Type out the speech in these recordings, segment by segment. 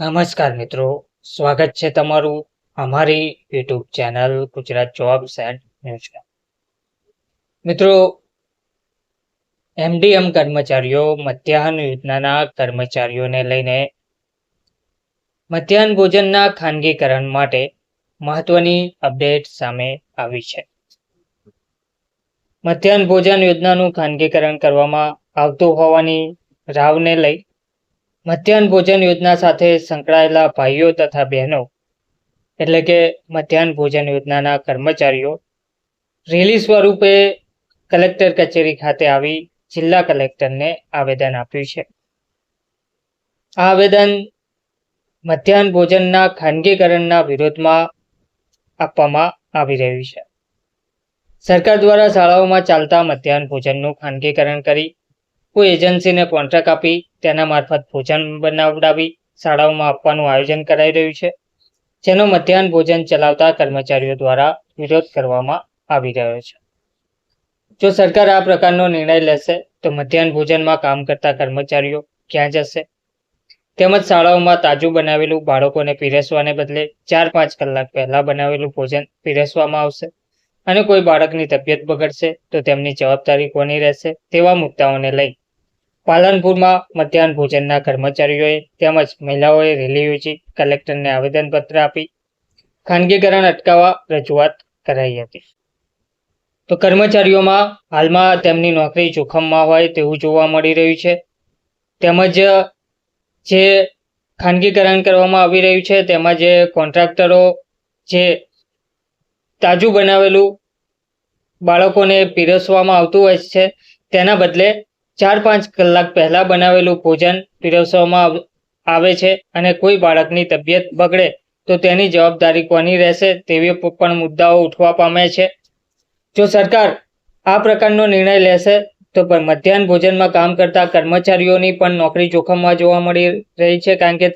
નમસ્કાર મિત્રો, સ્વાગત છે તમારું અમારી YouTube channel Gujarat jobs and ન્યૂઝમાં મિત્રો એમડીએમ કર્મચારીઓ, મધ્યાહન યોજનાના કર્મચારીઓને લઈને મધ્યાહન ભોજનના ખાનગીકરણ માટે મહત્વની અપડેટ સામે આવી છે. મધ્યાહન ભોજન યોજનાનું ખાનગીકરણ કરવામાં આવતું હોવાની રાવને લઈ મધ્યાહન ભોજન યોજના સાથે સંકળાયેલા ભાઈઓ તથા બહેનો, એટલે કે મધ્યાહન ભોજન યોજનાના કર્મચારીઓ, રેલી સ્વરૂપે કલેક્ટર કચેરી ખાતે આવી જિલ્લા કલેક્ટરને આવેદન આપ્યું છે. આ આવેદન મધ્યાહન ભોજનના ખાનગીકરણના વિરોધમાં આપવામાં આવી રહ્યું છે. સરકાર દ્વારા શાળાઓમાં ચાલતા મધ્યાહન ભોજનનું ખાનગીકરણ કરી કોઈ એજન્સીને કોન્ટ્રાક્ટ આપી, તેના મારફત ભોજન બનાવડાવી, શાળાઓમાં આપવાનું આયોજન કરાઈ રહ્યું છે, જેનો મધ્યાહન ભોજન ચલાવતા કર્મચારીઓ દ્વારા વિરોધ કરવામાં આવી રહ્યો છે. જો સરકાર આ પ્રકારનો નિર્ણય લેશે, તો મધ્યાહન ભોજનમાં કામ કરતા કર્મચારીઓ ક્યાં જશે? તેમજ શાળાઓમાં તાજું બનાવેલું બાળકોને પીરસવાને બદલે ચાર પાંચ કલાક પહેલા બનાવેલું ભોજન પીરસવામાં આવશે. અને કોઈ બાળકની તબિયત બગડશે, તો તેમની જવાબદારી કોની રહેશે, તેવા મુદ્દાઓને લઈ પાલનપુરમાં મધ્યાહન ભોજનના કર્મચારીઓએ તેમજ મહિલાઓએ રેલી યોજી કલેક્ટરને આવેદનપત્ર આપી ખાનગીકરણ અટકાવવા રજૂઆત કરાઈ હતી. તો કર્મચારીઓમાં હાલમાં તેમની નોકરી જોખમમાં હોય તેવું જોવા મળી રહ્યું છે. તેમજ જે ખાનગીકરણ કરવામાં આવી રહ્યું છે તેમાં જે કોન્ટ્રાક્ટરો જે તાજું બનાવેલું બાળકોને પીરસવામાં આવતું હોય છે તેના બદલે ચાર પાંચ કલાક પહેલા બનાવેલું ભોજન પીરસવામાં આવે છે અને કોઈ બાળકની તબિયત બગડે, તો તેની જવાબદારી કોની રહેશે તેવી પણ મુદ્દાઓ ઉઠવા પામે છે. જો સરકાર આ પ્રકારનો નિર્ણય લેશે, તો પણ મધ્યાહન ભોજનમાં કામ કરતા કર્મચારીઓની પણ નોકરી જોખમમાં જોવા મળી રહી છે, કારણ કે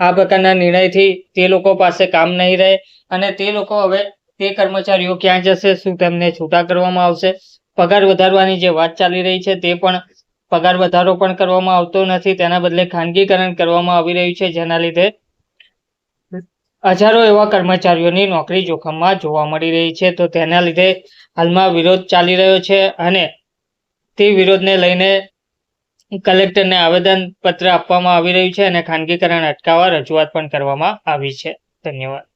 આ પ્રકારના નિર્ણયથી તે લોકો પાસે કામ નહીં રહે અને તે લોકો હવે તે કર્મચારીઓ ક્યાં જશે, શું તેમને છૂટા કરવામાં આવશે? પગાર વધારવાની જે વાત ચાલી રહી છે, તે પણ પગાર વધારો પણ કરવામાં આવતો નથી, તેના બદલે ખાનગીકરણ કરવામાં આવી રહ્યું છે, જેના લીધે હજારો એવા કર્મચારીઓની નોકરી જોખમમાં જોવા મળી રહી છે. તો તેના લીધે હાલમાં વિરોધ ચાલી રહ્યો છે અને તે વિરોધને લઈને કલેક્ટરને આવેદન પત્ર આપવામાં આવી રહ્યું છે અને ખાનગીકરણ અટકાવવા રજૂઆત પણ કરવામાં આવી છે. ધન્યવાદ.